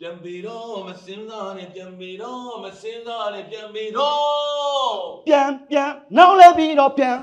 ပြီးတော့မစင်းစားနဲ့ပြန်ပြီးတော့မစင်းစားနဲ့ပြန်ပြီးတော့ပြန်ပြန်နောက်လဲပြီးတော့ပြန်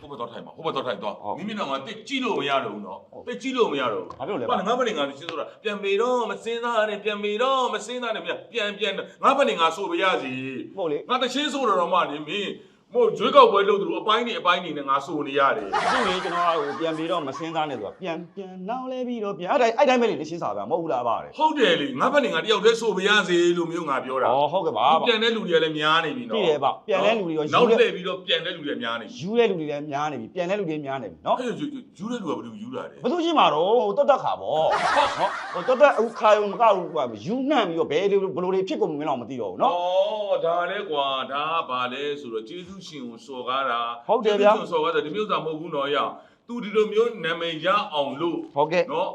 ဟိုဘက်တော့ထိုင်ပါဟိုဘက်တော့ထိုင်တော့ဟုတ်မိမိတော့ငါတက်ကြည့်လို့မရတော့ဘူးနော်တက်ကြည့်လို့မရတော့ဘူးဘာဖြစ်လို့လဲဘာငါဘက်နေငါရှင်းဆိုတာပြန်ပြီးတော့မစင်းစားနဲ့ပြန်ပြီးတော့မစင်းစားနဲ့ပြန်ပြန်ပြန်ငါဘက်နေငါဆိုပြရစီဟုတ်လေငါတချင်းဆိုတော့မှနေမင်း မို့ကျွေးကောက်ပွဲလုပ်သူတို့အပိုင်းနေအပိုင်းနေနဲ့ငါဆိုနေရတယ်သူ့လေကျွန်တော်ကဟိုပြန်ပြီးတော့မစင်းစားနဲ့ဆိုတာပြန်ပြန်နောက်လဲပြီးတော့ပြန်အဲ့တိုင်းအဲ့တိုင်းပဲလေရှင်းစားပါမဟုတ်ဘူးလားပါတဲ့ဟုတ်တယ်လေငါဘက်နေငါတယောက်တည်းဆိုပြရစီလို့မျိုးငါပြောတာဩဟုတ်ကဲ့ပါဒီပါပြန်တဲ့လူတွေကလည်းများနေပြီနော်ပြည်တယ်ပါပြန်တဲ့လူတွေရောနောက်ယူလှတဲ့ည့်ပြီးတော့ပြန်တဲ့လူတွေများနေပြီယူတဲ့လူတွေလည်းများနေပြီပြန်တဲ့လူတွေများနေပြီနော်အဲ့ဒါယူယူတဲ့လူကဘယ်လိုယူတာလဲဘယ်သူရှိမှာတော့ဟိုတက်တက်ခါပေါ့နော်ဟိုတက်တက်အခုခါယုံမကဘူးကွာယူနှံ့ပြီးတော့ဘယ်လိုဘယ်လိုတွေဖြစ်ကုန်မင်းတော့မသိတော့ဘူးနော်ဩဒါလဲကွာဒါကဘာလဲဆိုတော့ကျေးဇူးရှင်ကိုစော်ကားတာဟုတ်တယ်ဗျာကျေးဇူးရှင်စော်ကားတာဒီမျိုးစားမဟုတ်ဘူးနော်ရသူဒီလိုမျိုးနာမည်ရအောင်လို့ဟုတ်ကဲ့နော်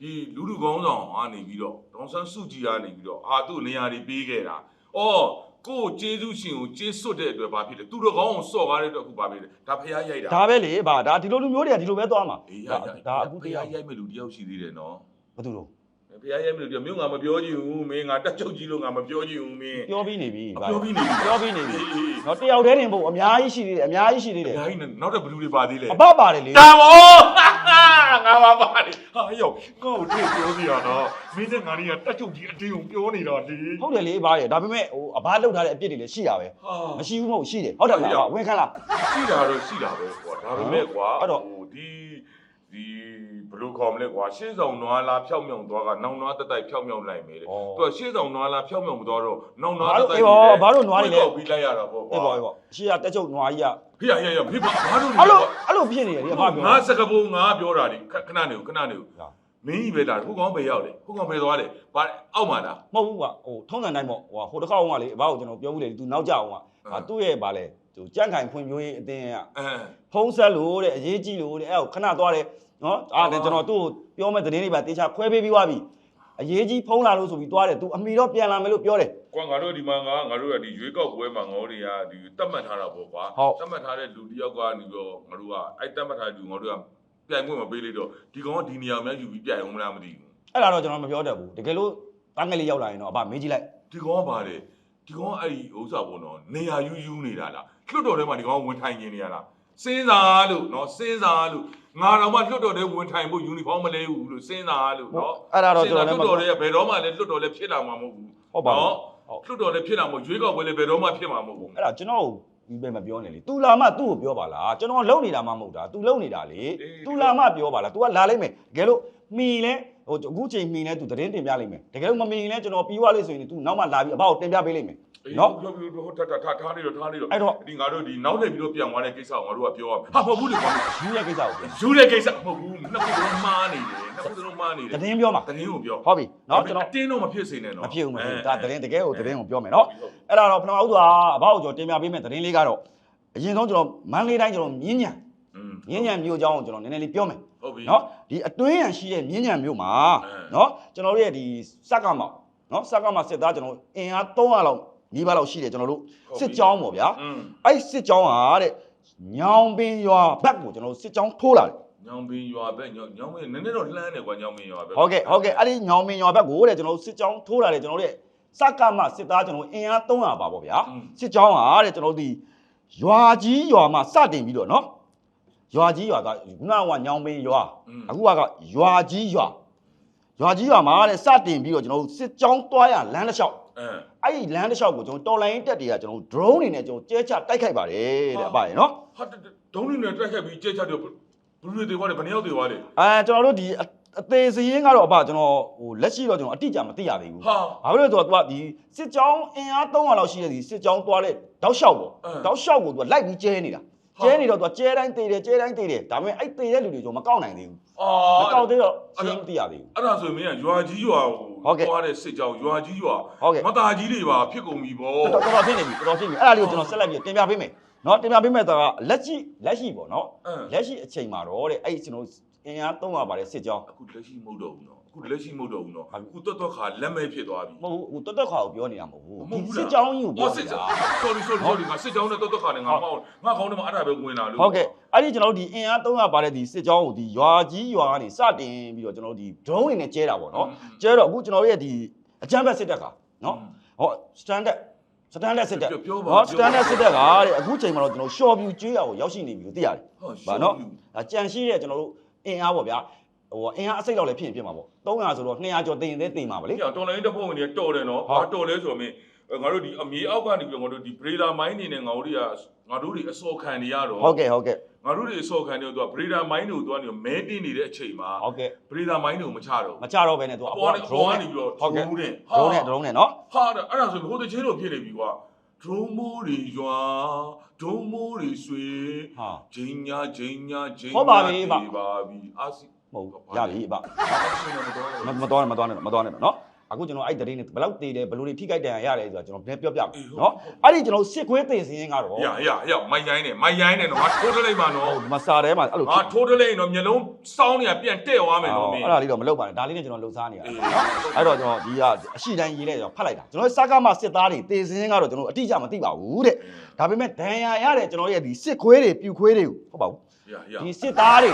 ဒီလူလူကောင်းဆောင်ကနေပြီးတော့ဒေါန်ဆန်းစုကြည်ကနေပြီးတော့အာသူ့နေရာတွေပေးခဲ့တာဩကိုယ်ကျေးဇူးရှင်ကိုကျေးစွတ်တဲ့အတွက်ဘာဖြစ်လဲသူတို့ကောင်းအောင်စော်ကားတဲ့အတွက်အခုဘာဖြစ်လဲဒါဖះရိုက်တာဒါပဲလေဗာဒါဒီလိုလူမျိုးတွေကဒီလိုပဲသွားမှာအေးရဒါရဒါအခုဖះတရားရိုက်မဲ့လူတယောက်ရှိသေးတယ်နော်ဘာသူလို့ ဖះရိုက်မဲ့လူတယောက်မျိုးငါမပြောချင်ဘူးမင်းငါတက်ချုပ်ကြီးလို့ငါမပြောချင်ဘူးမင်းပြောပြီးနေပြီဗာပြောပြီးနေပြီပြောပြီးနေပြီအေးအေးနော်တယောက်တည်းတင်ဖို့အများကြီးရှိသေးတယ်အများကြီးရှိသေးတယ်အများကြီးနဲ့နောက်တော့ဘယ်လူတွေပါသေးလဲအပပါတယ်လေတာမောငါပါပါတယ်ဟာယောငါ့ကိုတွေ့ပြောစီရတော့မင်းနဲ့ငါကြီးကတက်ချုပ်ကြီးအတင်းကိုပြောနေတာလေဟုတ်တယ်လေဗာရဒါပေမဲ့ဟိုအဘလောက်ထားတဲ့အပြစ်တွေလည်းရှိတာပဲဟာမရှိဘူးမဟုတ်ရှိတယ်ဟုတ်တယ်မလားဗာဝင်ခံလားရှိတာတော့ရှိတာပဲကွာဒါပေမဲ့ကွာအဲ့တော့ဟိုဒီ ဒီဘယ်လိုခေါ်မလဲကွာရှေ့ဆောင်နွားလာဖြောက်မြောင်သွားကနောင်နွားတက်တိုက်ဖြောက်မြောင်လိုက်မယ်တဲ့ဩသူကရှေ့ဆောင်နွားလာဖြောက်မြောင်မသွားတော့နောင်နွားဘာတက်လို့တိုက်အေးပါဘာလို့နွားတွေလဲဖြောက်ပြီးလိုက်ရတာပေါ့ကွာအေးပါအေးပါရှေ့ကတက်ချုပ်နွားကြီးကဖေးရရရဖေးပါဘာလို့လဲအဲ့လိုအဲ့လိုဖြစ်နေတယ်ဒီအဘပြောငါစကပုံငါပြောတာဒီခဏနေခဏနေဟာမင်းကြီးပဲဒါခုကောင်ပဲရောက်တယ်ခုကောင်ပဲသွားတယ်ဘာအောက်မှာလားမဟုတ်ဘူးကွာဟိုထုံးစံတိုင်းပေါ့ဟိုဟိုတစ်ခေါက်ကလေအဘကိုကျွန်တော်ပြောဘူးလေ तू နောက်ကြအောင်ကွာဟာသူ့ရဲ့ဗာလဲသူကြန့်ခိုင်ဖွံ့ဖြိုးရေးအတင်းကအဲဖုံးဆက်လို့တဲ့အရေးကြီးလို့တဲ့အဲ့ကိုခဏသွားတယ် နော်အားလည်းကျွန်တော်သူ့ကိုပြောမဲ့သတင်းတွေပါတေချာခွဲပေးပြီးွားပြီအရေးကြီးဖုံးလာလို့ဆိုပြီးသွားတယ် तू အမိတော့ပြန်လာမယ်လို့ပြောတယ်ကွာငါတို့ဒီမှာငါငါတို့ကဒီရွေးကောက်ပွဲမှာငေါတွေကဒီတတ်မှတ်ထားတာပေါ့ကွာဟုတ်တတ်မှတ်ထားတဲ့လူတစ်ယောက်ကနေတော့ငါတို့ကအဲ့တတ်မှတ်ထားတဲ့လူငါတို့ကပြိုင်ခွင့်မပေးလိုက်တော့ဒီကောင်ကဒီနေရာများယူပြီးပြိုင်အောင်မလားမသိဘူးအဲ့ဒါတော့ကျွန်တော်မပြောတတ်ဘူးတကယ်လို့တန်းကလေးရောက်လာရင်တော့အဘမေးကြည့်လိုက်ဒီကောင်ကပါတယ်ဒီကောင်ကအဲ့ဒီဥစ္စာပေါ့နော်နေရာယူယူနေတာလားလွတ်တော်ထဲမှာဒီကောင်ကဝင်ထိုင်နေနေရလား စဉ်းစားလို့နော်စဉ်းစားလို့ငါတော့မှလွတ်တော်ထဲဝင်ထိုင်ဖို့ယူနီဖောင်းမလဲဘူးလို့စဉ်းစားလို့နော် အဲ့ဒါတော့ကျွန်တော်လည်း လွတ်တော်ထဲကဘယ်တော့မှလည်းလွတ်တော်လည်းဖြစ်လာမှာမဟုတ်ဘူး ဟုတ်ပါဘူး လွတ်တော်လည်းဖြစ်လာမှာရွေးကောက်ပွဲလည်းဘယ်တော့မှဖြစ်မှာမဟုတ်ဘူး အဲ့ဒါကျွန်တော်ဒီပဲမပြောနဲ့လေ तू လာမှသူ့ကိုပြောပါလားကျွန်တော်လုံနေတာမှမဟုတ်တာ तू လုံနေတာလေ तू လာမှပြောပါလား तू ကလာလိုက်မယ်တကယ်လို့မီလဲ ဟိုအခုချိန်မီလဲ तू သတင်းတင်ပြလိုက်မယ်တကယ်လို့မမီလဲကျွန်တော်ပြီးွားလို့ဆိုရင် तू နောက်မှလာပြီးအဘကိုတင်ပြပေးလိုက်မယ် နော် ပြောပြီးတော့ထားထားထားထားနေတော့ထားနေတော့ အဲ့တော့ ဒီငါတို့ဒီနောက်နေပြီးတော့ပြန်သွားတဲ့ကိစ္စကိုငါတို့ကပြောရမှာဟာမဟုတ်ဘူးလေကွာ ယူရဲ့ကိစ္စကိုပြော ယူတဲ့ကိစ္စမဟုတ်ဘူးနှစ်ခုလုံးမှားနေတယ်နှစ်ခုလုံးမှားနေတယ် သတင်းပြောမှာ သတင်းကိုပြော ဟုတ်ပြီနော်ကျွန်တော် အတင်းတော့မဖြစ်စေနဲ့နော် မဖြစ်ဘူးမဖြစ်ဘူးဒါသတင်းတကယ်ကိုသတင်းကိုပြောမယ်နော်အဲ့ဒါတော့ပထမဦးစွာအဘကိုကျွန်တော်တင်ပြပေးမယ်သတင်းလေးကတော့အရင်ဆုံးကျွန်တော်မန္တလေးတိုင်းကျွန်တော်မြင်းညံ อืม မြင်းညံမြို့အကြောင်းကိုကျွန်တော်နည်းနည်းလေးပြောမယ်ဟုတ်ပြီနော်ဒီအတွင်းရန်ရှိတဲ့မြင်းညံမြို့မှာအဲနော်ကျွန်တော်တို့ရဲ့ဒီစက်ကမောက်နော်စက်ကမောက်စစ်သားကျွန်တော်အင်အား300လောက်နီးပါးလောက်ရှိတယ်ကျွန်တော်တို့စစ်ကြောင်းပေါ့ဗျာอืมအဲ့စစ်ကြောင်းဟာတဲ့ညောင်ပင်ရွာဘက်ကိုကျွန်တော်တို့စစ်ကြောင်းထိုးလာတယ်ညောင်ပင်ရွာပဲညောင်ညောင်ပင်နည်းနည်းတော့လှမ်းတယ်ကွာညောင်ပင်ရွာပဲဟုတ်ကဲ့ဟုတ်ကဲ့အဲ့ဒီညောင်ပင်ရွာဘက်ကိုတဲ့ကျွန်တော်တို့စစ်ကြောင်းထိုးလာတယ်ကျွန်တော်တို့ရဲ့စက်ကမစစ်သားကျွန်တော်တို့အင်အား300ပါပေါ့ဗျာစစ်ကြောင်းဟာတဲ့ကျွန်တော်တို့ဒီရွာကြီးရွာမှာစတင်ပြီးတော့နော် ရွာကြီးရွာကခုနကညောင်ပင်ရွာ อืม အခုကရွာကြီးရွာရွာကြီးရွာမှာတဲ့စတင်ပြီးတော့ကျွန်တော်တို့စစ်ကြောင်းတွားရလမ်းတစ်လျှောက် အဲ အဲ့ဒီလမ်းတစ်လျှောက်ကိုကျွန်တော်တော်လိုင်းတက်တွေကကျွန်တော် drone တွေနဲ့ကျွန်တော်ကျဲချတိုက်ခိုက်ပါတယ်တဲ့အပါရနော် ဟာဒုံးနေနဲ့တက်ခဲ့ပြီးကြဲချတော့ဘလူတွေတွေသွားတယ်ဘယ်နှယောက်တွေသွားတယ် အဲကျွန်တော်တို့ဒီအအသေးစရင်ကတော့အပါကျွန်တော်ဟိုလက်ရှိတော့ကျွန်တော်အတိအကျမသိရသေးဘူး ဟာ ဘာဖြစ်လို့လဲဆိုတော့ तू ကဒီစစ်ကြောင်းအင်အား300လောက်ရှိတဲ့ဒီစစ်ကြောင်းတွားတဲ့တောက်လျှောက်ပေါ့ အင်း တောက်လျှောက်ကို तू ကလိုက်ပြီးကျဲနေတာ ဟာ ကျဲနေတော့ तू ကကျဲတိုင်းတေးတယ်ကျဲတိုင်းတေးတယ်ဒါပေမဲ့အဲ့တေးတဲ့လူတွေကျွန်တော်မကောက်နိုင်သေးဘူးအာမကောက်သေးတော့အဲ့ရှဒါင်းမသိရသေးဘူးအဲ့ဒါဆိုရင်မင်းကရွာကြီးရွာဟုတ်ကဲ့သွားတဲ့စစ်ကြောင်းရွာကြီးရွာဟုတ်ကဲ့မသားကြီးတွေပါဖြစ်ကုန်ပြီဗောတော်တော်ဖြစ်နေပြီတော်တော်ဖြစ်နေပြီအဲ့ဒါလေးကိုကျွန်တော်ဆက်လက်ပြီးတင်ပြပေးမယ်နော်တင်ပြပေးမယ်ဆိုတော့လက်ရှိလက်ရှိပေါ့နော်အင်းလက်ရှိအချိန်မှာတော့တဲ့အဲ့ဒီကျွန်တော်အင်အား300ပါတဲ့စစ်ကြောင်းအခုလက်ရှိမဟုတ်တော့ဘူးနော်အ ခုလက်ရှိမဟုတ်တော့ဘူးနော်အခုတွတ်တွတ်ခါလက်မဲ့ဖြစ်သွားပြီမဟုတ်ဘူးဟိုတွတ်တွတ်ခါကိုပြောနေတာမဟုတ်ဘူးမဟုတ်ဒီဘူးလားစစ်ကြောင်းကြီးကိုပြောဟောစစ်နေကြောတာင်း sorry sorry sorry ငါစစ်ကြောင်းနဲ့တွတ်တွတ်ခါနဲ့ငါဟောငါခေါင်းထဲမှာအဲ့ဒါပဲဝင်လာလို့ဟုတ်ကဲ့အဲ့ဒီကျွန်တော်တို့ဒီအင်အား300ပါတဲ့ဒီစစ်ကြောင်းကိုဒီရွာကြီးရွာကနေစတင်ပြီးတော့ကျွန်တော်တို့ဒီ drone တွေနဲ့ကျဲတာပေါ့နော်ကျဲတော့အခုကျွန်တော်တို့ရဲ့ဒီအကြမ်းဖက်စစ်တပ်ကနော်ဟော standard standard စစ်တပ်ပြောပါနော် standard စစ်တပ်ကတဲ့အခုချိန်မှာတော့ကျွန်တော် short view ကျွေးရကိုရောက်ရှိနေပြီလို့သိရတယ်ဟုတ်။ဗာနော်။ဒါကြံရှိတဲ့ကျွန်တော်တို့အင်အားပေါ့ဗျာ။ ဟိုအင်အားအစိတ်လောက်လည်းဖြစ်ရင်ဖြစ်မှာပေါ့။300ဆိုတော့200ကျော်တင်ရင်သေးတင်မှာပါလေဒီတော်လိုင်းတစ်ဖုံကနေတော်တယ်နော်ဟုတ်ဟာတော်လဲဆိုတော့မင်းငါတို့ဒီအမြေအောက်ကနေပြီးတော့ငါတို့ဒီ breeder mine နေနဲ့ငါတို့တွေကငါတို့တွေအစော်ခံနေရတော့။ဟုတ်ကဲ့ဟုတ်ကဲ့ငါတို့တွေအစော်ခံနေတော့သူက breeder mine တွေကိုသူကနေမဲတင်နေတဲ့အချိန်မှာဟုတ်ကဲ့ breeder mine တွေကိုမချတော့မချတော့ဘဲနဲ့သူကအအပေါ်ပေါ်ကနဲ့ drone drone နဲ့နေပြီးတော့ဟုတ်ကဲ့ drone နဲ့ drone နဲ့ drone နဲ့နော်ဟာအဲ့ဒါဆိုဟိုတချင်းလိုဖြစ်နေပြီကွာ drone မိုးတွေရွာ drone မိုးတွေဆွေဟာဂျင်းညာဂျင်းညာဂျင်းဟုတ်ပါပြီဗျပါပြီအာစီ မဟုတ်ဘူးရပြီအဘမမမတော်နဲ့မတော်နဲ့မတော်နဲ့နော်အခုကျွန်တော်အဲ့တရင်နဲ့ဘယ်လောက်တည်တယ်ဘယ်လိုတွေထိခိုက်တယ်ရတယ်ဆိုတော့ကျွန်တော်ပြန်ပြောပြမယ်နော်အဲ့ဒီကျွန်တော်စစ်ခွေးတင်စင်းကတော့ရရရမိုင်ရိုင်းနေမိုင်ရိုင်းနေတော့ငါထိုးတလိုက်ပါနော်ဟိုမစာထဲမှာအဲ့လိုငါထိုးတလိုက်ရင်တော့မျိုးလုံးစောင်းနေပြန်တဲ့သွားမယ်နော်မင်းအဲ့ဒါလေးတော့မလုပ်ပါနဲ့ဒါလေးနဲ့ကျွန်တော်လှုပ်ရှားနေရတာအေးနော်အဲ့တော့ကျွန်တော်ဒီကအရှိတိုင်းရေးလိုက်ကျွန်တော်ဖတ်လိုက်တာကျွန်တော်စကားမစစ်သားတွေတေစင်းကတော့ကျွန်တော်အတိအကျမသိပါဘူးတဲ့ဒါပေမဲ့ဒဏ်ရာရတဲ့ကျွန်တော်ရဲ့ဒီစစ်ခွေးတွေပြူခွေးတွေကိုဟုတ်ပါဘူးရရဒီစစ်သားတွေ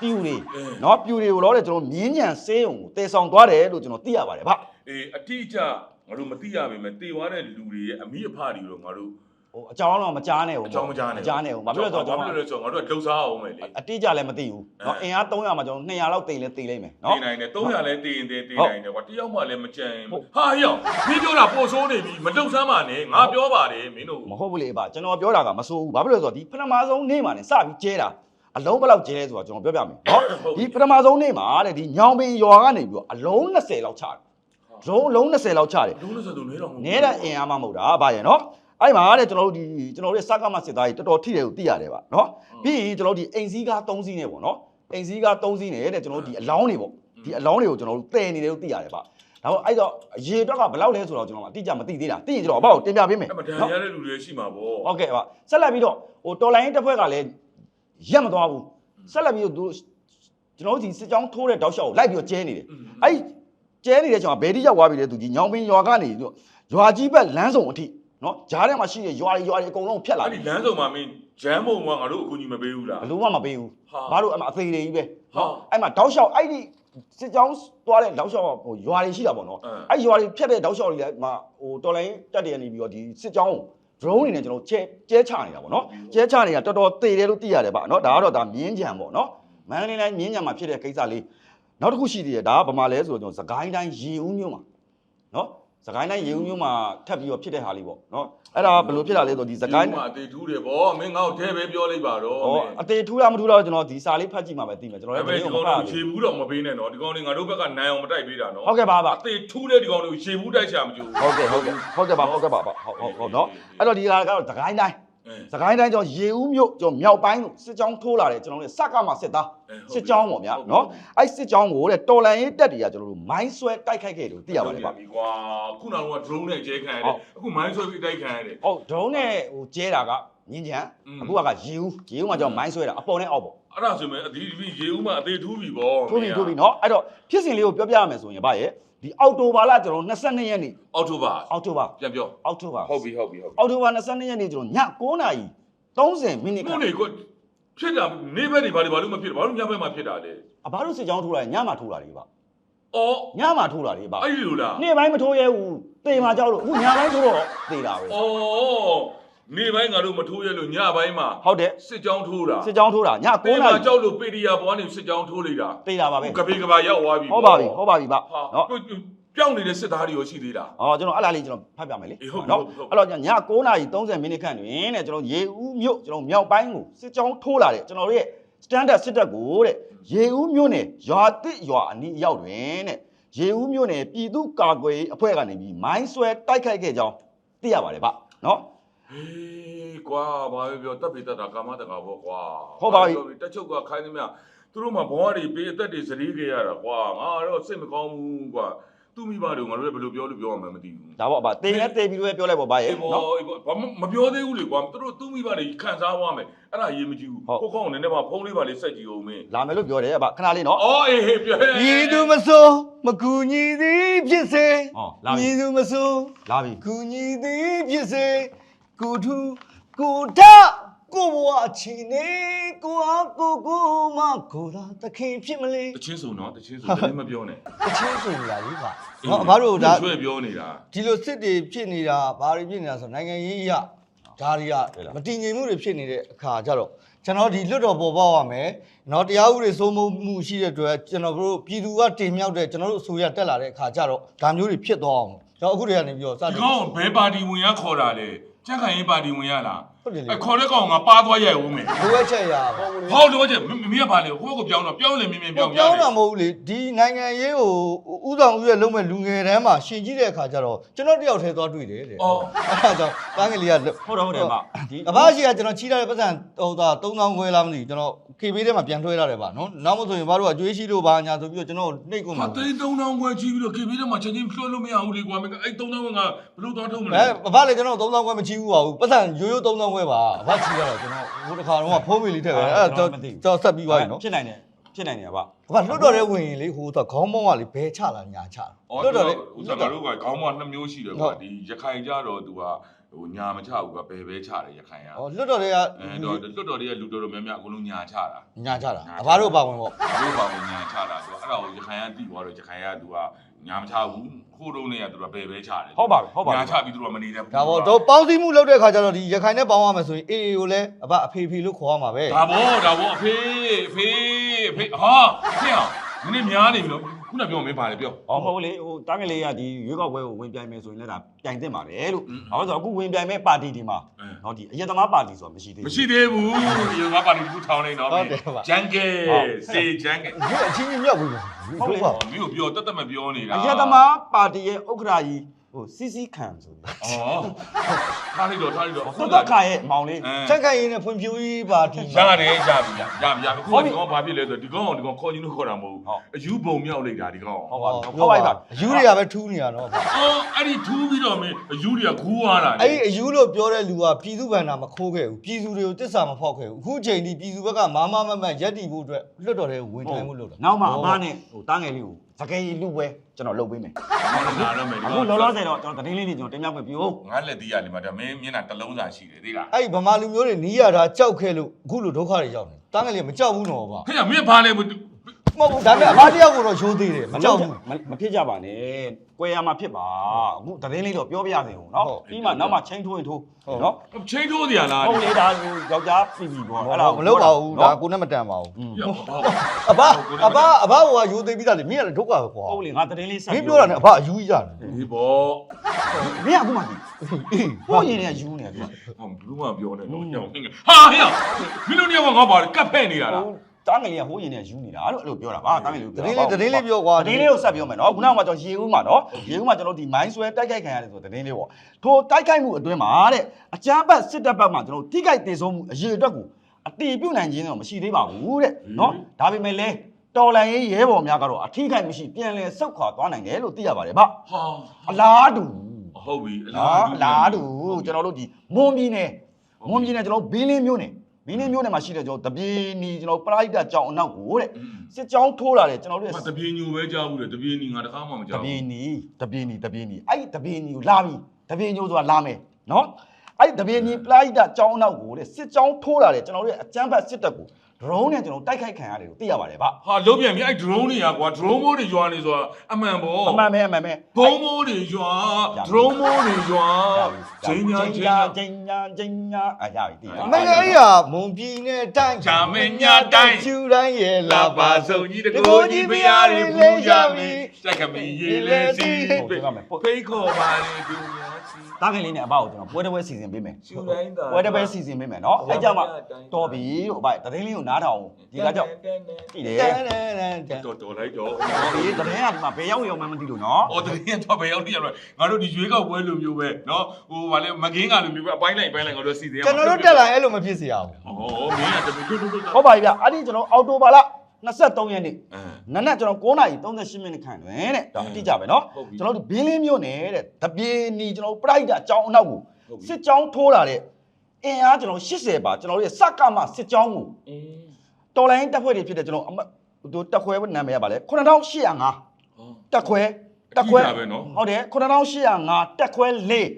ပြူတွေအေးနော်ပြူတွေကိုတော့တဲ့ကျွန်တော်မြင်းညံဆေးုံကိုတေဆောင်သွားတယ်လို့ကျွန်တော်သိရပါတယ်ဗျအေးအတိအကျငါတို့မသိရပါမယ်တေသွားတဲ့လူတွေရဲ့အမိအဖတွေတော့ငါတို့ဟိုအကြောင်းတော့မကြားနဲ့ဘူးအကြောင်းမကြားနဲ့မကြားနဲ့ဘူးဘာဖြစ်လို့လဲဆိုတော့ကျွန်ဘာတော်ဖြစ်လို့လဲဆိုတော့ငါတို့ကလှုပ်ရှားအောင်မယ်လေအတိအကျလည်းမသိဘူးနော်အင်အား300မှာကျွန်တော်200လောက်တိတ်လဲတိတ်လိုက်မယ်နော်တေးနိုင်တယ်300လဲတေးရင်တေးတေးဟုတ်နိုင်တယ်ကွာတယောက်မှလည်းမကြံဟုတ်ဟာဟေ့အောင်မင်းပြောတာပို့ဆိုးနေပြီမလှုပ်ရှားပါနဲ့ငါပြောပါတယ်မင်းတို့မဟုတ်ဘူးလေအဘကျွန်တော်ပြောတာကမဆိုးဘူးဘာဖြစ်လို့လဲဆိုတော့ဒီပထမဆုံးနေ့မှာနေစပြီးကျဲတာ အလုံးဘယ်လောက်ကျဲလဲဆိုတော့ကျွန်တော်ပြောပြမယ်နော်ဒီပထမဆုံးနေ့မှာတဲ့ဒီညောင်ပင်ရွာကနေပြီးတော့အလုံး20လောက်ချတယ်လုံးလုံး20လောက်ချတယ်လုံးနဲ့ဆိုတော့နေတော့နဲတဲ့အင်အားမှမဟုတ်တာဗာရယ်နော်အဲ့မှာတဲ့ကျွန်တော်တို့ဒီကျွန်တော်တို့ရဲ့စကားမစစ်သားကြီးတော်တော်ထိတယ်ကိုသိရတယ်ဗျနော်ပြီးရင်ကျွန်တော်တို့ဒီအိမ်စည်းကား3စီးနဲ့ပေါ့နော်အိမ်စည်းကား3စီးနဲ့တဲ့ကျွန်တော်တို့ဒီအလောင်းတွေပေါ့ဒီအလောင်းတွေကိုကျွန်တော်တို့တည်နေတယ်လို့သိရတယ်ဗျဒါတော့အဲ့တော့ရေအတွက်ကဘယ်လောက်လဲဆိုတော့ကျွန်တော်အတိအကျမသိသေးတာသိရင်ကျွန်တော်အဘောက်တင်ပြပေးမယ်အဲ့မတန်ရတဲ့လူတွေရှိမှာပေါ့ဟုတ်ကဲ့ပါဆက်လက်ပြီးတော့ဟိုတော်လိုင်းတစ်ဖွဲ့ကလည်း ရက်မသွားဘူးဆက်လက်ပြီးတော့သူကျွန်တော်တို့ဒီစစ်ကြောင်းထိုးတဲ့တောက်လျှောက်ကိုလိုက်ပြီးတော့ကျဲနေတယ်အဲ့ကျဲနေတဲ့ချိန်မှာဘယ်တိရောက်သွားပြီလဲသူဒီညောင်ပင်ရွာကနေပြီးတော့ရွာကြီးဘက်လမ်းဆောင်အထိနော်ဂျားထဲမှာရှိတဲ့ရွာတွေရွာတွေအကုန်လုံးဖျက်လာအဲ့ပြီဒီလမ်းစုံမှာမင်းဂျမ်းမုံကငါတို့အကူအညီမပေးဘူးလားဘလို့မှမပေးဘူးဟာဘာလို့အဲ့မှာအသေးတွေကြီးပဲဟာနော်အဲ့မှာတောက်လျှောက်အဲ့ဒီစစ်ကြောင်းသွားတဲ့တောက်လျှောက်ဟိုရွာတွေရှိတာပေါ့နော်အင်းအဲ့ရွာတွေဖျက်တဲ့တောက်လျှောက်တွေလည်းမှာဟိုတော်လိုင်းတက်တယ်နေပြီးတော့ဒီစစ်ကြောင်းကို drone တွေနဲ့ကျွန်တော်ကျဲကျဲချနေတာပေါ့နော်ကျဲချနေတာတော်တော်သေတယ်လို့သိရတယ်ဗျနော်ဒါကတော့ဒါမြင်းကြံပေါ့နော်မန္တလေးတိုင်းမြင်းကြံမှာဖြစ်တဲ့ကိစ္စလေးနောက်တစ်ခုရှိသေးတယ်ဒါကဗမာလဲဆိုတော့ကျွန်တော်စကိုင်းတိုင်းရေဦးမြို့မှာနော် စကိုင်းတိုင်းရေဦးမြို့မှာထပ်ပြီးတော့ဖြစ်တဲ့ဟာလေးပေါ့နော်အဲ့ဒါဘယ်လိုဖြစ်တာလဲဆိုတော့ဒီစကိုင်းမှာအသေးထူးတယ်ဗောမင်းငါ့ကိုထဲပဲပြောလိုက်ပါတော့ဟောအသေးထူးလားမထူးလားကျွန်တော်ဒီစာလေးဖတ်ကြည့်မှပဲသိမယ်ကျွန်တော်ဒါလည်းပေဒီမဲ့ဒီကိုမကောင်ဖတ်တွေဘူးခြေဘူးတော့မပေးနဲ့နော်ဒီကောင်တွေငါတို့ဘက်ကနိုင်အောင်မတိုက်ပေးတာနော်ဟုတ်ကဲ့ပါပါအသေးထူးတဲ့ဒီကောင်တွေကိုခြေဘူးတိုက်ချာမကြည့်ဘူးဟုတ်ကဲ့ဟုတ်ကဲ့ဟုတ်ကဲ့ပါဟုတ်ကဲ့ပါဟုတ်ဟုတ်ဟုတ်နော်အဲ့တော့ဒီဟာကတော့စကိုင်းတိုင်းအဲ စကိုင်းတိုင်းကျွန်တော်ရေဦးမြို့ကျွန်တော်မြောက်ပိုင်းကိုစစ်ကြောင်းထိုးလာတယ်ကျွန်တော်တို့စက်ကမှစစ်သားစစ်ကြောင်းပေါ့ဗျာနော်အဲ့စစ်ကြောင်းကိုတဲ့တော်လန်ရေးတက်တွေကကျွန်တော်တို့မိုင်းဆွဲတိုက်ခိုက်ခဲ့တယ်လို့သိရပါတယ်ဗျပြီကွာခုနက drone နဲ့ကျဲခံရဟုတယ်တ်အခုမိုင်းဆွဲပြီးတိုက်ခံရတယ်ဟုတ်ဒရုန်းနဲ့ဟိုကျဲတာက မြင်းချံอืมအခုကရေဦးရေဦးမှာကျွန်တော်မိုင်းဆွဲတာအပေါ်နဲ့အောက်ပေါ့အဲ့ဒါဆိုရင်အဒီဒီရေဦးမှာအသေးထူးပြီဗောထိုးပြီထိုးပြီနော်အဲ့တော့ဖြစ်စဉ်လေးကိုပြောပြရမယ်ဆိုရင်ဗျရဲ့ဒီအောက်တိုဘာလကျွန်တော်22ရက်နေ့အောက်တိုဘာအောက်တိုဘာပြန်ပြောအောက်တိုဘာဟုတ်ပြီဟုတ်ပြီဟုတ်ပြီအောက်တိုဘာ22ရက်နေ့ကျွန်တော်ည9:30နာရီ30မိနစ်ခခုန့်နေကိုဖြစ်တာနေဘက်တွေဘာတွေဘာလို့မဖြစ်ဘာလို့ညဘက်မှာဖြစ်တာလဲအဘာလို့စစ်ကြောင်းထိုးလာလဲညမှာထိုးလာလေဗျအော်ညမှာထိုးလာလေဗျအဲ့ဒီလိုလားနေ့ပိုင်းမထိုးရဲဘူးတေမာကြောက်လို့အခုညပိုင်းထိုးတော့တေတာပဲအော် နေပိုင်းငါတို့မထိုးရလို့ညပိုင်းမှာဟုတ်တယ်စစ်ကြောင်းထိုးတာစစ်ကြောင်းထိုးတာညကို9နာနာရီကြောက်လို့ပေရီယာဘောကနေစစ်ကြောင်းထိုးလိုက်တာတေတာပါပဲကပေကဘာရောက်သွားပြီဟုတ်ပါပြီဟုတ်ပါပြီဗျဟာနော်ပြောင်းနေတဲ့စစ်သားတွေရောရှိသေးလားအော်ကျွန်တော်အဲ့လားလေးကျွန်တော်ဖတ်ပြမယ်လေအေးဟုတ်ပြီနော်ဟုတ်ပြီအဲ့တော့ည9နာရီ30မိနစ်ခန့်တွင်တဲ့ကျွန်တော်ရေဦးမြို့ကျွန်တော်မြောက်ပိုင်းကိုစစ်ကြောင်းထိုးလာတယ်ကျွန်တော်တို့ရဲ့ standard စစ်တပ်ကိုတဲ့ရေဦးမြို့နယ်ရွာတစ်ရွာအနီးအရောက်တွင်တဲ့ရေဦးမြို့နယ်ပြည်သူ့ကာကွယ်ရေးအဖွဲ့ကနေပြီးမိုင်းဆွဲတိုက်ခိုက်ခဲ့ကြောင်းသိရပါတယ်ဗျနော် ဟေးကွာဘာပဲပြောတပ်ပိတ္တာကာမတကာပေါ့ကွာဟုတ်ပါပြီ တက်ချုပ်ကခိုင်းသမျှသူတို့မှဘဝတွေပေးအသက်တွေစရီးခဲ့ရတာကွာငါတော့စိတ်မကောင်းဘူးကွာသူ့မိဘတွေကိုငါတို့လည်းဘယ်လိုပြောလို့ပြောရမှန်းမသိဘူးဒါပေါ့အဘတေးလဲတေးပြီးတော့ပြောလိုက်ပေါ့ဗျာရဲ့အေးဘောနော် အေးဘောဘာမှမပြောသေးဘူးလေကွာသူတို့သူ့မိဘတွေခံစားသွားမယ်အဲ့ဒါရေးမကြည့်ဘူးဟုတ်ကိုကောင်းနည်းနည်းပါဖုန်းလေးပါလေးဆက်ကြည့်အောင်မင်းလာမယ်လို့ပြောတယ်အဘခဏလေးနော်အော်အေးဟေးပြောညီသူမဆိုးမကူညီသည်ဖြစ်စေဟောလာပြီညီသူမဆိုးလာပြီ ကူညီသည်ဖြစ်စေ ကိုထူကိုထကိုဘဝအချင်းနေကိုအားကိုကိုမကိုသာသခင်ဖြစ်မလဲတချင်းစုံနော်တချင်းစုံလည်းမပြောနဲ့အချင်းဆိုနေတာလေပါဟောအဘတို့ဒါဆွဲပြောနေတာဒီလိုစစ်တွေဖြစ်နေတာဘာတွေဖြစ်နေတာဆိုနိုင်ငံရေးအရဒါတွေကမတည်ငြိမ်မှုတွေဖြစ်နေတဲ့အခါကျတော့ကျွန်တော်ဒီလွတ်တော်ပေါ်ပေါက်ရမယ်။နော်တရားဥပဒေစိုးမိုးမှုရှိတဲ့အတွက်ကျွန်တော်တို့ပြည်သူကတင်မြောက်တဲ့ကျွန်တော်တို့အစိုးရတက်လာတဲ့အခါကျတော့ဒါမျိုးတွေဖြစ်သွားအောင်ကျွန်တော်အခုတည်းကနေပြီးတော့စဒီတင်ကောင်ဘယ်ပါတီဝင်ရခေါ်တာလဲ ကြက်ခိုင်ရေးပါတီဝင်ရလားဟုတ်တယ်လေအဲခေါ်တဲ့ကောင်ကပါသွားရိုက်ဦးမယ်လိုအပ်ချက်ရပါဟောလို့ချက်မမင်းကပါလေဟိုကိုပြောင်းတော့ပြောင်းလေမင်းမင်းပြောင်းပြောင်းတာမဟုတ်ဘူးလေဒီနိုင်ငံရေးကိုဥဆောင်ဦးရဲ့လုံးမဲ့လူငယ်တန်းမှာရှင်ကြည့်တဲ့အခါကျတော့ကျွန်တော်တယောက်တည်းသွားတွေ့တယ်တဲ့အော်အဲ့ဒါကြောင့်တားငယ်လေးကဟုတ်တယ်ဟုတ်တယ်အဘဒီအဘရှိကကျွန်တော်ချီးထားတဲ့ပတ်စံဟိုသာ3000ခွဲလားမသိဘူးကျွန်တော် KB ထဲမှာပြန်ထွဲထားတယ်ဗျနော်နောက်မဆိုရင်ဘာလို့ကကြွေးရှိလို့ဘာညာဆိုပြီးတော့ကျွန်တော်နှိတ်ကုန်ဟာမှာတိတ်3000ခွဲကြီးပြီးတော့ KB ထဲမှာချက်ချင်းလွှတ်လို့မရဘူးလေကွာမင်းအဲ့3000ခွဲကဘလို့သွားထုတ်မလဲအဲဘာလဲကျွန်တော်3000ခွဲမချီးဘူးပါဘူးပတ်စံရိုးရိုး3000ခွဲပါအဘချီးရတော့ကျွန်တော်ဟိုတစ်ခါတော့ဖုံးမီလေးထည့်ပဲအဲ့တော့ကျွန်တော်ဆက်ပြီးသွားပြီနော်ဖြစ်နိုင်တယ်ဖြစ်နိုင်တယ်အဘအဘလွတ်တော်တဲ့ဝင်ရင်လေဟိုတော့ခေါင်းမောင်းကလေဘဲချလာညာချတာအော်လွတ်တော်တော်တော်တဲ့ဥစ္စာငါတို့ကခေါင်းမနှစ်မျိုးရှိတယ်ဟုကွာတ်ဒီရခိုင်ကြတော့သူကဟိုညာမချဘူးကဘယ်ပဲချတယ်ရခိုင်ကဟောလွတ်တော်တွေကအဲတော့လွတ်တော်တွေကလူတော်တော်များများအကုန်လုံးညာချတာညာချတာအဘတို့ပါဝင်ပေါ့တို့ပါဝင်ညာချတာဆိုအဲ့ဒါကိုရခိုင်ကတီးသွားတော့ရခိုင်ကသူက ညာမချဘူးခိုးတုံးနေကသူကဘယ်ပဲချတယ်ဟုတ်ပါပြီဟုတ်ပါပြီ ညာချပြီးသူကမနေတဲ့ဘူးဒါပေါ့တော့ပေါင်းစည်းမှုလုပ်တဲ့ခါကျတော့ဒီရခိုင်နဲ့ပေါင်းရမယ်ဆိုရင်အေအေကိုလည်းအဘအဖေဖေလို့ခေါ်ရမှာပဲ ဒါဘောဒါဘောအဖေအဖေအဖေဟာဖေအောင်နည်းနည်းများနေပြီနော် ခုနပြောမင်းပါလေပြောအော်မဟုတ်လေဟိုတားငယ်လေးကဒီရွေးကောက်ပွဲကိုဝင်ပြိုင်မယ်ဆိုရင်လည်းဒါပြိုင်သင့်ပါတယ်လို့อืมဟောဆိုအခုဝင်ပြိုင်မဲ့ပါတီဒီမှာအင်းနော်ဒီအယက်သမားပါတီဆိုတာမရှိသေးမဘူးရှိသေးဘူးဒီငါပါတီကူထောင်းနေတော့ဟုတ်တယ်ပါဂျန်ကဲဟုတ်စေဂျန်ကဲဒီအချင်းချင်းမြောက်ပြီပေါ့ဟုတ်လေပါမင်းကိုပြောတက်တက်မပြောနေတာအယက်သမားပါတီရဲ့ဥက္ကရာကြီး ဟိုစီစီခံဆိုပြီးဩထားလိုက်တော့ထားလိုက်တော့သူကခါရဲ့မောင်လေးချက်ခိုင်ရင်နဲ့ဖွံ့ဖြိုးရေးပါတီရတယ်ရပြီရရပြီရပြီခုဟုတ်ပြီဒီကောင်ဘာဖြစ်လဲဆိုဒီကောင်ဒီကောင်ခေါ်ချင်းလို့ခေါ်တာမဟုတ်ဟုတ်ဘူးအယူဘုံမြောက်လိုက်တာဒီကောင်ဟုတ်ပါဘူးဟုတ်ပါပြီပါအယူတွေကပဲထူးနေတာနော်အော်အဲ့ဒီထူးပြီးတော့မင်းအယူတွေကခူးသွားတာလေအဲ့ဒီအယူလို့ပြောတဲ့လူကပြည်သူဗန္နာမခိုးခဲ့ဘူးပြည်သူတွေကိုတစ္ဆာမဖောက်ခဲ့ဘူးအခုချိန်ဒီပြည်သူဘက်ကမာမမမတ်ရက်တီဖို့အတွက်လွတ်တော်တဲ့ဝင်ထိုင်မှုလုပ်တာနောက်မှအမနဲ့ဟိုတားငယ်လေးကို စကယ်ကြီးလူပွဲကျွန်တော်လုပ်ပေးမယ်ဟောလာတော့မယ်ဒီအခုလောလောဆယ်တော့ကျွန်တော်သတင်းလေးတွေကျွန်တော်တင်ပြမယ်ပြို့ငါလက်သေးရလေမှာဒါမင်းမျက်နှာတစ်လုံးစာရှိတယ်သိလားအဲ့ဒီဗမာလူမျိုးတွေနီးရတာကြောက်ခဲ့လို့အခုလိုဒုက္ခတွေရောက်နေတားငယ်လေးမကြောက်ဘူးနော်ဗျဖေမင်းဘာလဲမ မဟုတ်ဘူးဒါပေမဲ့အမားတယောက်ကိုတော့ရိုးသေးတယ်မကြောက်ဘူး မဖြစ်ကြပါနဲ့။ကွဲရမှာဖြစ်ပါ။အခုတရင်လေးတော့ပြောပြရစေအောင်နော်ဟုတ်။ပြီးမှနောက်မှချိန်ထိုးရင်ထိုးဟုတ် နော်ချင်းထိုးစီရလား။ဟုတ်လေဒါကိုယောက်ျားပြီပြီပေါ့။အဲ့ဒါကိုမလုပ်ပါဘူးဒါကိုနဲ့မတန်ပါဘူးအဘအဘအဘကရိုးသေးပြီးသားလေမင်းကလည်းဒုက္ခပဲကွာဟုတ်လေငါတရင်လေးဆက်မင်းပြောတာနဲ့အဘအယူကြီးကြတယ်ဒီပေါ့မင်းကအခုမှဒီဟိုရင်တွေကယူနေတာဒီမှာ ဟောဘလူးမပြောနဲ့တော့ညောင်းနေငါဟာဟဲ့မင်းတို့ညောင်းကငါပါလေကတ်ဖဲ့နေတာလား တားငယ်လေးကဟိုရင်တွေကယူနေတာလို့အဲ့လိုပြောတာပါတားငယ်လေးတရင်လေးတရင်လေးပြောကွာသတင်းလေးကိုဆက်ပြောမယ်နော်ခုနကမှကျွန်တော်ရေဦးမှာနော်ရေဦးမှာကျွန်တော်ဒီမိုင်းဆွဲတိုက်ခိုက်ခံရတယ်ဆိုသတင်းလေးပေါ့ထိုတိုက်ခိုက်မှုအတွင်းမှာတဲ့အကြမ်းဖက်စစ်တပ်ဘက်မှာကျွန်တော်ထိခိုက်ဒေဆုံးမှုအရေးအတွက်ကိုအတီးပြုတ်နိုင်ခြင်းတော့မရှိသေးပါဘူးတဲ့နော်ဒါပေမဲ့လည်းတော်လန်ရေးရဲဘော်များကတော့အထိခိုက်မရှိပြန်လည်ဆုတ်ခွာသွားနိုင်တယ်လို့သိရပါတယ်ဗျဟာအလားတူဟုတ်ပြီအနော်အလားတူကျွကျွန်န်တော်တို့ဒီမွန်ပြည်နယ်မွန်ပြည်နယ်ကျွန်တော်ဘင်းလင်းမြို့နယ် ဘင်းလင်းမြို့နယ်မှာရှိတဲ့ကျွန်တော်တပြေနီကျွန်တော်ပရိုက်တာကြောင်အနောက်ကိုတဲ့စစ်ကြောင်းထိုးလာတယ်ကျွန်တော်တို့ရဲ့မတပြေညိုပဲကြားဘူးလေတပြေနီငါတခါမှမတကြားပြေဘူးနီတပြေနီတပြေနီအဲ့ဒီတပြေနီကိုလာပြီတပြေညိုဆိုတာလာမယ်နော်အဲ့ဒီတပြေနီပလိုက်တာကြောင်းနောက်ကိုတဲ့စစ်ကြောင်းထိုးလာတယ်ကျွန်တော်တို့ရဲ့အကြမ်းဖက်စစ်တပ်ကို ဒရုန်းနဲ့ကျွန်တော်တိုက်ခိုက်ခံရတယ်လို့သိရပါတယ်ဗျဟာလုံးပြန်ပြီအဲ့ drone တွေကကွာ drone မိုးတွေရွာနေဆိုတာအမှန်ပေါ့အမှန်ပဲအမှန်ပဲဘုံမိုးတွေရွာ drone မိုးတွေရွာဂျင်းညာဂျင်းညာဂျင်းညာဂျင်းညာအရာပြီသိရမင်းအဲ့ရမုံပြည်နဲ့တိုင်းဂျာမင်းညာတိုင်းကျူတိုင်းရဲ့လာလာပါပါစုံဆုံးကြီးတကိုကြီးဖရာတွေပူကြပြီတက်ကမီရေလဲစီဖိတ်ခေါ်ပါလေသူများစီ တားခင်လေးနဲ့အဘကိုကျွန်တော်ပွဲတစ်ပွဲစီစဉ်ပေးမယ်ရှူတိုင်းသာပွဲတစ်ပွဲစီစဉ်ပေးမယ်နော်အဲ့ကြမှာတော်ပြီဟိုဘတသိန်းလေးကိုနားထောင်ဒီကကြောင့်တည်တယ်တော်တော်လိုက်တော့ဒီတသိန်းကဒီမှာဘယ်ရောက်ရောက်မှမသိလို့နော်ဟောတသိန်းကတော့ဘယ်ရောက်ရောက်လဲငါတို့ဒီရွေးကောက်ပွဲလိုမျိုးပဲနော်ဟိုဗာလဲမကင်းကလိုမျိုးပဲအပိုင်းလိုက်ပိုင်းလိုက်ငါတို့စီစဉ်ရအောင်ကျွန်တော်တို့တက်လာအဲ့လိုမဖြစ်စေရအောင်ဟောမင်းကတူတူတူဟုတ်ပါပြီဗျအဲ့ဒီကျွန်တော်အော်တိုဘာလား 23ရက်နေ့နနက်ကျွန်တော်9နာရီ38မိနစ်ခန့်တွင်တဲ့ဒါအတိအကျပဲနော်ကျွန်တော်တို့ဘင်းလင်းမြို့နယ်တဲ့တပြေနီကျွန်တော်ပရိုက်တာအကြောင်းအနောက်ကိုစစ်ကြောင်းထိုးလာတဲ့အင်အားကျွန်တော်80ပါကျွန်တော်တို့ရဲ့စကမစစ်ကြောင်းကိုတော်လိုင်းတက်ဖွဲ့တွေဖြစ်တဲ့ကျွန်တော်တို့တက်ခွဲနာမည်ကပါလေ9805တက်ခွဲတက်ခွဲဟုတ်တယ်9805တက်ခွဲလေး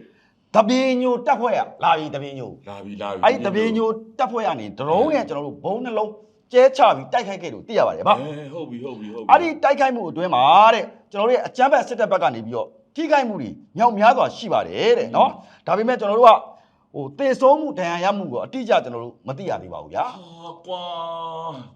တပင်းညိုတက်ဖွဲ့ရလာပြီတပင်းညိုလာပြီလာပြီအဲ့ဒီတပင်းညိုတက်ဖွဲ့ရနေဒရုန်းနဲ့ကျွန်တော်တို့ဘုံနှလုံး ကျဲချပြီးတိုက်ခိုက်ခဲ့လို့သိရပါတယ်ဗျအဲဟုတ်ပြီဟုတ်ပြီဟုတ်ပြီအဲ့ဒီတိုက်ခိုက်မှုအတွင်းမှာတဲ့ကျွန်တော်တို့ရဲ့အကြမ်းဖက်စစ်တပ်ဘက်ကနေပြီးတော့ထိခိုက်မှုတွေမြောက်များစွာရှိပါတယ်တဲ့နော်ဒါပေမဲ့ကျွန်တော်တို့က ဟိုတေဆုံးမှုဒဏ်ရာရမှုကိုအတိအကျကျွန်တော်တို့မသိရသေးပါဘူးဗျာဟာကွာ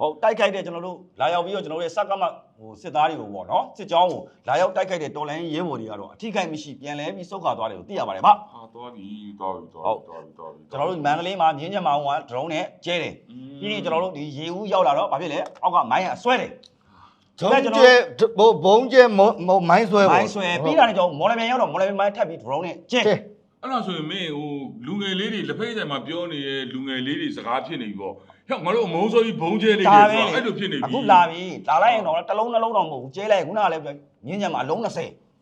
ဟုတ်တိုက်ခိုက်တဲ့ကျွန်တော်တို့လာရောက်ပြီးတော့ကျွန်တော်တို့ရဲ့စက်ကမဟိုစစ်သားတွေကိုပေါ့နော်စစ်ကြောင်းကိုလာရောက်တိုက်ခိုက်တဲ့တော်လိုင်းရဲဘော်တွေကတော့အထိခိုက်မရှိပြန်လဲပြီးစုတ်ခါသွားတယ်လို့သိရပါတယ်ဗျဟာတော်ပြီတော်ပြီတော်ပြီတော်ပြီတော်ပြီကျွန်တော်တို့မန္တလေးမှာမြင်းညမောင်ကဒရုန်းနဲ့ကျဲတယ်ပြီးရင်ကျွန်တော်တို့ဒီရေဦးရောက်လာတော့ဘာဖြစ်လဲအောက်ကမိုင်းကဆွဲတယ်ဂျုံကျဲဘုံဘုံကျဲမမိုင်းဆွဲပေါ့မိုင်းဆွဲပြီးတာနဲ့ကျွန်တော်မော်လမြိုင်ရောက်တော့မော်လမြိုင်မိုင်းထပ်ပြီး drone နဲ့ကျဲကျဲ အဲ့ဒါဆိုရင်မင်းဟိုလူငယ်လေးတွေလက်ဖက်ဆိုင်မှာပြောနေတဲ့လူငယ်လေးတွေစကားဖြစ်နေပြီပေါ့ဟဲ့ငါတို့အမုန်းစိုးကြီးဘုံကျဲလေးတွေဒါဆိုပဲတော့အဲ့လိုဖြစ်နေပြီအခုလာပြီလာလိုက်ရင်တော့တစ်လုံးနှလုံးတော့မဟုတ်ဘူးကျဲလိုက်ခုနကလည်းမြင်းညံမှာအလုံး20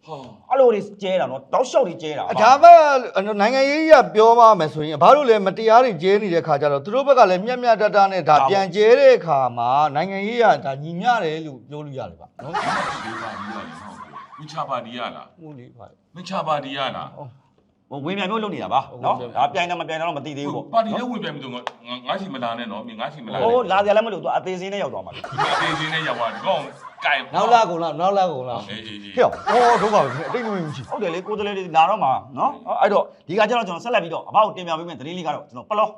ဟာအဲ့လိုတွေကျဲတာနော်တောက်လျှောက်တွေကျဲတာအဒါပဲနိုင်ငံရေးကြီးကပြောပါမယ်ဆိုရင်ဘာလို့လဲမတရားတွေကျဲနေတဲ့ခါကျတော့သူတို့ဘက်ကလည်းမျက်မျက်တတနဲ့ဒါပြန်ကျဲတဲ့ခါမှာနိုင်ငံရေးကဒါညီမျှတယ်လို့ပြောလို့ရတယ်ဗျနော်ဒီပါဒီရဟုတ်မင်းချပါဒီရလားဟုတ်လေဗျမင်းချပါဒီရလားဟို ဝင်ပြန်မျိုးလုပ်နေတာပါနော်ဒါပြိုင်တယ်မပြိုင်တော့မသိသေးဘူးပေါ့ပါတီလည်းဝင်ပြန်ပြီဆိုငါငါရှိမလာနဲ့နော်မင်းငါရှိမလာနဲ့ဟိုလာကြလည်းမလို့သူအသေးစင်းနဲ့ရောက်သွားမှာလေဒီမှာအေးစင်းနဲ့ရောက်သွားဒီကောင်ကြိုင်နောက်လာကုန်လားနောက်လာကုန်လားအေးအေးအေးဟဲ့ဟောဒုက္ခပဲအတိတ်မင်းမရှိဟုတ်တယ်လေကိုယ်တလေတွေလာတော့မှာနော်အဲ့တော့ဒီကကျတော့ကျွန်တော်ဆက်လက်ပြီးတော့အဘောက်တင်ပြပေးမယ်သတင်းလေးကတော့ကျွန်တော်ပလော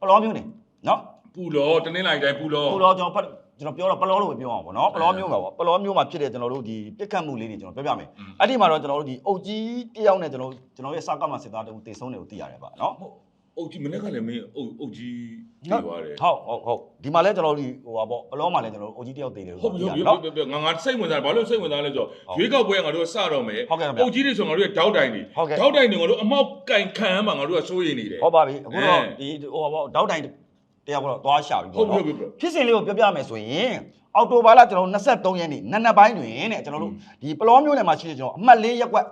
ပလောမျိုးနေနော်ပူလောတနင်္လာရီတိုင်းပူလောခုတော့ကျွန်တော်ဖတ် ကျွန်တော်ပြောတော့ပလောလို့ပဲပြောအောင်ပေါ့နော်ပလောမျိုးမှာပေါ့ပလောမျိုးမှာဖြစ်တဲ့ကျွန်တော်တို့ဒီပြစ်ခတ်မှုလေးတွေကျွန်တော်ပြောပြမယ်အဲ့ဒီမှာတော့ကျွန်တော်တို့ဒီအုတ်ကြီးတယောက်နဲ့ကျွန်တော်ကျွန်တော်ရဲ့စကားမှာစစ်သားတူတေဆုံးတယ်ကိုသိရတယ်ပါနော်ဟုတ်အုတ်ကြီးမနေ့ကလည်းမင်းအုတ်အုတ်ကြီးပြေးသွားတယ်ဟုတ်ဟုတ်ဟုတ်ဒီမှာလဲကျွန်တော်တို့ဒီဟိုပါပေါ့ပလောမှာလဲကျွန်တော်တို့အုတ်ကြီးတယောက်တေတယ်လို့ဟုတ်ပြီဟုတ်ပြီနော်ဟုတ်ပြီငါငါစိတ်ဝင်စားဘာလို့စိတ်ဝင်စားလဲဆိုတော့ရွေးကောက်ပွဲကငါတို့စတော့မယ်ဟုတ်ကဲ့ခင်ဗျအုတ်ကြီးတွေဆိုငါတို့ရဲ့တောက်တိုင်တွေဟုတ်ကဲ့တောက်တိုင်တွေငါတို့အမောက်ကင်ခံမှာငါတို့ကစိုးရိမ်နေတယ်ဟုတ်ပါပြီအခုတော့အဲဒီဟိုပါပေါ့တောက်တိုင် တယောက်ကတော့သွားရှာပြီဟုတ်ပေါ့ပြီနော်ဟုတ်ပြီဖြစ်စဉ်လေးကိုပြောပြမယ်ဆိုရင်အော်တိုဘာလကျွန်တော်23ရက်နေ့နံနက်ပိုင်းတွင်တဲ့ကျွန်တော်တို့ဒီပလောမျိုးနယ်မှာရှိတဲ့ကျွန်တော်အမှတ်၄ရက်ကွက်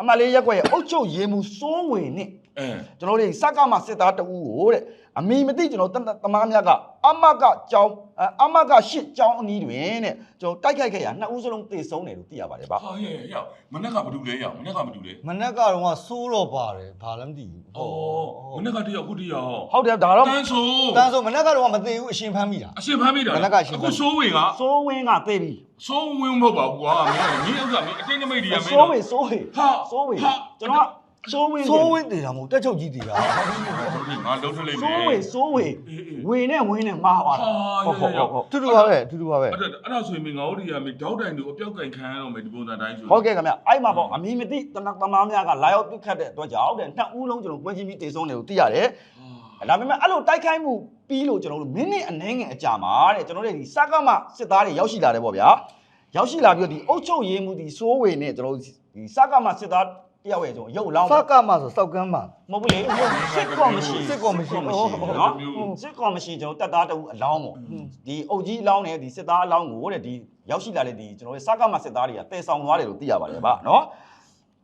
အမှတ်၄ရက်ကွက်ရဲ့အုတ်ချုပ်ရေမှုစိုးဝင်နဲ့အဲကျွန်တော်တို့စကမစစ်သားတဦးကိုတဲ့အမိမသိကျွန်တော်တမန်များကအမကကြောင်း အမကရှစ်ကြောင်းအနီးတွင်တဲ့ကျွန်တော်တိုက်ခိုက်ခဲ့ရနှစ်ဦးစလုံးသေဆုံးတယ်လို့သိရပါတယ်ဗျဟာရဲ့ရောက်မနေ့ကဘာလုပ်လဲရောက်မနေ့ကမလုပ်လဲမနက်ကတော့ကစိုးတော့ပါတယ်ဘာလည်းမသိဘူးဩမနေ့ကတယောက်ခုတယောက်ဟုတ်တယ်ဒါတော့တန်းဆိုတန်းဆိုမနက်ကတော့မသိဘူးအရှင်ဖမ်းမိတာအရှင်ဖမ်းမိတာမနေ့ကအရှင်ဖမ်းမိအခုစိုးဝင်ကစိုးဝင်းကသေပြီစိုးဝင်မဟုတ်ပါဘူးကွာမင်းမင်းဥစ္စာမင်းအတင်းနမိတ်တွေကမင်းစိုးဝင်းစိုးဝင်းဟာစိုးဝင်းဟာကျွန်တော်က စိုးဝင်းစိုးဝင်းတည်တာမဟုတ်တက်ချုပ်ကြီးတည်တာငါလုံးထလိုက်မယ်စိုးဝင်းစိုးဝင်းအေးအေးဝင်းနဲ့ဝင်းနဲ့မားသွားတာဟာဟုတ်ဟုတ်ဟုတ်တူတူပါပဲတူတူပါပဲအဲ့ဒါအဲ့ဒါဆိုရင်မင်းငါတို့တွေကမင်းတောက်တိုင်တို့အပြောက်ကင်ခံရတော့မယ်ဒီပုံစံတိုင်းဆိုဟုတ်ကဲ့ခင်ဗျအဲ့မှာပေါ့အမီမသိတနက်သမားများကလာရောက်ပြစ်ခတ်တဲ့အတွက်ကြောင့်တဲ့နှစ်ဦးလုံးကျွန်တော်ပွဲချင်းပြီးတေဆုံးတယ်လို့သိရတယ်ဒါပေမဲ့အဲ့လိုတိုက်ခိုက်မှုပြီးလို့ကျွန်တော်တို့မိနစ်အနည်းငယ်အကြာမှာတဲ့ကျွန်တော်တို့ဒီစကားမစစ်သားတွေရောက်ရှိလာတယ်ပေါ့ဗျာရောက်ရှိလာပြီးတော့ဒီအုတ်ချုပ်ရေးမှုဒီစိုးဝေနဲ့ကျွန်တော်တို့ဒီစကားမစစ်သား တယောက်ရဲ့ကျွန်တော်ရုပ်လောင်းစကမဆိုစောက်ကမ်းမှာမဟုတ်ဘူးလေစစ်ကော်မရှိစစ်ကော်မရှိနော်စစ်ကော်မရှိကျွန်တော်တက်သားတူအလောင်းပေါ့ဒီအုတ်ကြီးအလောင်းနဲ့ဒီစစ်သားအလောင်းကိုတဲ့ဒီရောက်ရှိလာတဲ့ဒီကျွန်တော်တို့စကားမစစ်သားတွေကတည်ဆောင်သွားတယ်လို့သိရပါတယ်ဗျာနော်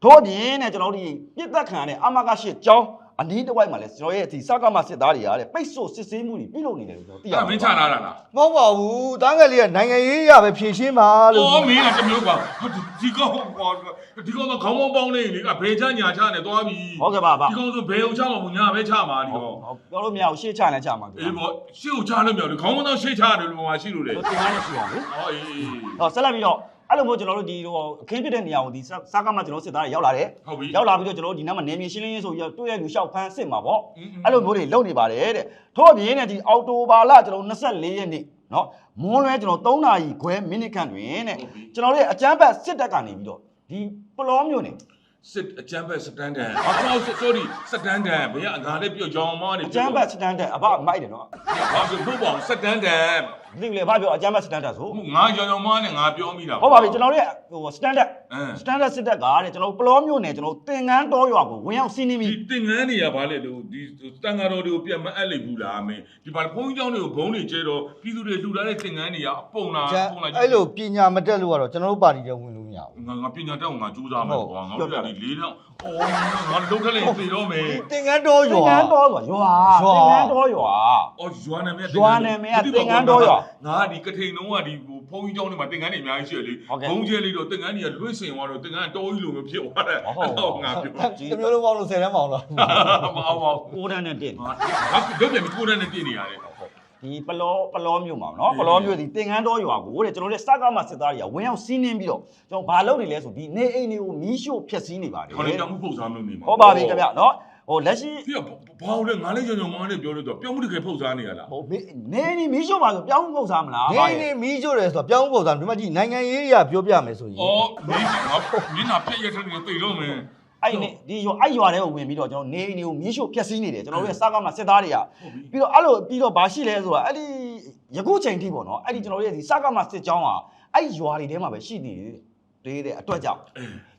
ထို့ပြင်နဲ့ကျွန်တော်တို့ဒီပြစ်သက်ခံတဲ့အမကရှစ်ကျောင်း အနီးတစ်ဝိုက်မှာလဲကျွန်တော်ရဲ့ဒီစကားမစစ်သားတွေကတဲ့ပိတ်ဆို့စစ်ဆေးမှုတွေပြုလုပ်နေတယ်လို့ကျွန်တော်သိရအဲ့ပါမတယ်င်းချလာတာလားမဟုတ်ပါဘူးတန်းငယ်လေးကနိုင်ငံရေးရပဲဖြည့်ရှင်းပါလို့ အော်မင်းကတမျိုးကွာဒီကောင်ကွာဒီကောင်တော့ခေါင်းပေါင်းပေါင်းနေလေကဘယ်ချညာချနေသွားပြီဟုတ်ကဲ့ပါဗျာဒီကောင်ဆိုဘယ်အောင်ချမှာမညာပဲချမှာဒီကောင်ပြောလို့မရဘူးရှေ့ချလည်းချမှာသူအေးပေါ့ရှေ့ကိုချလို့မရဘူးခေါင်းမတော့ရှေ့ချတယ်လို့မှရှိလို့လေတို့တင်ရနေရှိအောင်လေ အော်အေး ဟောဆက်လက်ပြီးတော့ အဲ့လိုမျိုးကျွန်တော်တို့ဒီဟိုအခင်းပြတဲ့နေရာကိုဒီစကားမကျွန်တော်စစ်သားတွေရောက်လာတယ်ဟုတ်ပြီရောက်လာပြီးတော့ကျွန်တော်တို့ဒီနားမှာနေမြေရှင်းလင်းရေးဆိုပြီးတော့တွေ့ရလူလျှောက်ဖမ်းစစ်မှာပေါ့အဲ့အဲ့လိုမျိုးတွေလုပ်နေပါတယ်တဲ့ထို့အပြင်နဲ့ဒီအော်တိုဘာလကျွန်တော်24ရက်နေ့နော်မွန်းလွဲကျွန်တော်3နာရီခွဲမိနစ်ခန့်တွင်တဲ့ကျွန်တော်တို့ရဲ့အကြမ်းဖက်စစ်တပ်ကနေပြီးတော့ဒီပလောမျိုးနေစစ်အကြမ်းဖက်စတန်ဒန်အော် sorry စတန်ဒန်ဘယ်ကငါလည်းပြောရောင်မောနေအကျမ်းဘတ်စတန်ဒတ်အဘမိုက်တယ်နော်ဘာပြောဖို့ပေါ့စတန်ဒန်မသိဘူးလေဘာပြောအကြမ်းဖက် standard ဆိုဟုတ်ငါရောင်ရောင်မားနဲ့ငါပြောမိတာဟုတ်ပါပြီကျွန်တော်တို့ရဲ့ဟို standard standard စစ်တပ်ကတဲ့ကျွန်တော်တို့ပလောမြို့နယ်ကျွန်တော်တို့တင်ငန်းတော်ရွာကိုဝင်ရောက်စီးနင်းပြီး ဒီတင်ငန်းနေရပါလေလို့ဒီတန်ဃာတော်တွေကိုပြန်မအပ်လိမ့်ဘူးလားမင်းဒီပါဘုန်းကြီးကျောင်းတွေကိုဘုန်းတွေကျဲတော့ပြည်သူတွေလှူထားတဲ့တင်ငန်းနေရအပုံလားအပုံလားအဲ့လိုပညာမတက်လို့ကတော့ကျွန်တော်တို့ပါတီတွေဝင်လို့မရဘူးငါငါပညာတက်အောင်ငါကြိုးစားမယ်ကွာငါတို့ကဒီ၄တောင် ဩငါလုံးထက်လေးပြေတော့မယ်တင်ငန်းတော်ရွာတင်ငန်းတော်ရွာရွာတင်ငန်းတော်ရွာဩရွာနာမည်ရွာနာမည်ကတင်ငန်းတော်ရွာငါကဒီကထိန်တုံးကဒီဟိုဘုံကြီးကျောင်းထဲမှာတင်ငန်းတွေအများကြီးရှိတယ်လေဘုံကျဲလေးတော့တင်ငန်းတွေကလွင့်စင်သွားတော့တင်ငန်းတော်ကြီးလိုမျိုးဖြစ်သွားတယ်ဟုတ်ငါပြောတမျိုးလုံးပေါင်းလို့10တန်းပေါင်းလားမအောင်ပါဘူး9တန်းနဲ့တင်ငါတို့ပြန်ပြီး9တန်းနဲ့တင်နေရတယ် ဒီပလောပလောမျိုးမှာနော်ပလောမျိုးဒီသင်္ကန်းတော်ရွာကိုတဲ့ကျွန်တော်တို့စကားမစစ်သားတွေကဝင်ရောက်စီးနှင်းပြီးတော့ကျွန်တော်ဘာလုပ်နေလဲဆိုဒီနေအိမ်တွေကိုမီးရှို့ဖျက်ဆီးနေပါတယ်ခေါင်းလေးတောင်မှုပုတ်စားမျိုးနေမှာဟုတ်ပါပြီခင်ဗျနော်ဟိုလက်ရှိပြဘာလို့လဲငါလည်းကြောင်ကြောင်မောင်းနဲ့ပြောလို့တော့ပြောမှုတကယ်ပုတ်စားနေရလားဟိုနေနေမီးရှို့ပါဆိုပြောင်းဖို့စားမလားနေနေမီးကျိုးတယ်ဆိုတော့ပြောင်းဖို့သားဒီမှာကြည့်နိုင်ငံရေးအရာပြောပြမယ်ဆိုရင်အော်မင်းငါမင်းနာပြက်ရတဲ့နေသိတော့မင်း အဲ့နေဒီရွာအဲ့ရွာတွေကိုဝင်ပြီးတော့ကျွန်တော်နေအိမ်တွေကိုမီးရှို့ဖျက်ဆီးနေတယ်ကျွန်တော်တို့ရဲ့စကားမစစ်သားတွေကပြီးတော့အဲ့လိုပြီးတော့ဘာရှိလဲဆိုတာအဲ့ဒီယခုချိန်ထိပေါ့နော်အဲ့ဒီကျွန်တော်တို့ရဲ့ဒီစကားမစစ်ကြောင်းကအဲ့ရွာတွေထဲမှာပဲရှိနေတယ်တဲ့အတွက်ကြောင့်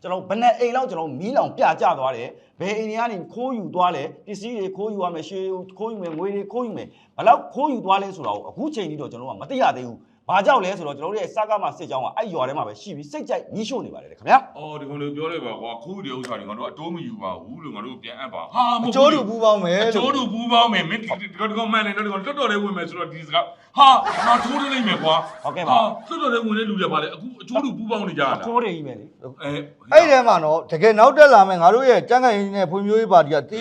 ကျွန်တော်ဘယ်နဲ့အိမ်လောက်ကျွန်တော်မီးလောင်ပြကြသွားတယ်ဘယ်အိမ်တွေကနေခိုးယူသွားလဲပစ္စည်းတွေခိုးယူရမယ်ရွှေခိုးယူမယ်ငွေတွေခိုးယူမယ်ဘယ်လောက်ခိုးယူသွားလဲဆိုတာကိုအခုချိန်ကြီးတော့ကျွန်တော်ကမသိရသေးဘူး ဘာကြောက်လဲဆိုတော့ကျွန်တော်တို့ရဲ့စကားမစစ်ကြောင်းကအဲ့ရွာထဲမှာပဲရှိပြီးစိတ်ကြိုက်မီးရှို့နေပါတယ်ခင်ဗျာအော်ဒီကောင်လေးပြောလိုက်ပါကွာခိုးတဲ့ဥစ္စာတွေငါတို့အတိုးမယူပါဘူးလို့ငါတို့ပြန်အပ်ပါဟာအကျိုးတူပူပေါင်းမယ်အကျိုးတူဘူးပေါင်းမယ်မင်းဒီကောင်ဒီကောင်မှန်တယ်တော့ဒီကောင်တော်တော်လေးဝင်မယ်ဆိုတော့ဒီစကားဟာငါထိုးနေလိမ့်မယ်ကွာတော်တော်လေးဝင်နေလူတွေပါလေအခုအကျိုးတူဘူးပေါင်းနေကြတာအခိုးတွေကြီးပဲလေအဲအဲ့ဒီထဲမှာတော့တကယ်နောက်တက်လာမယ်ငါတို့ရဲ့ကြံ့ခိုင်ရေးနဲ့ဖွံ့ဖြိုးရေးပါတီကတိ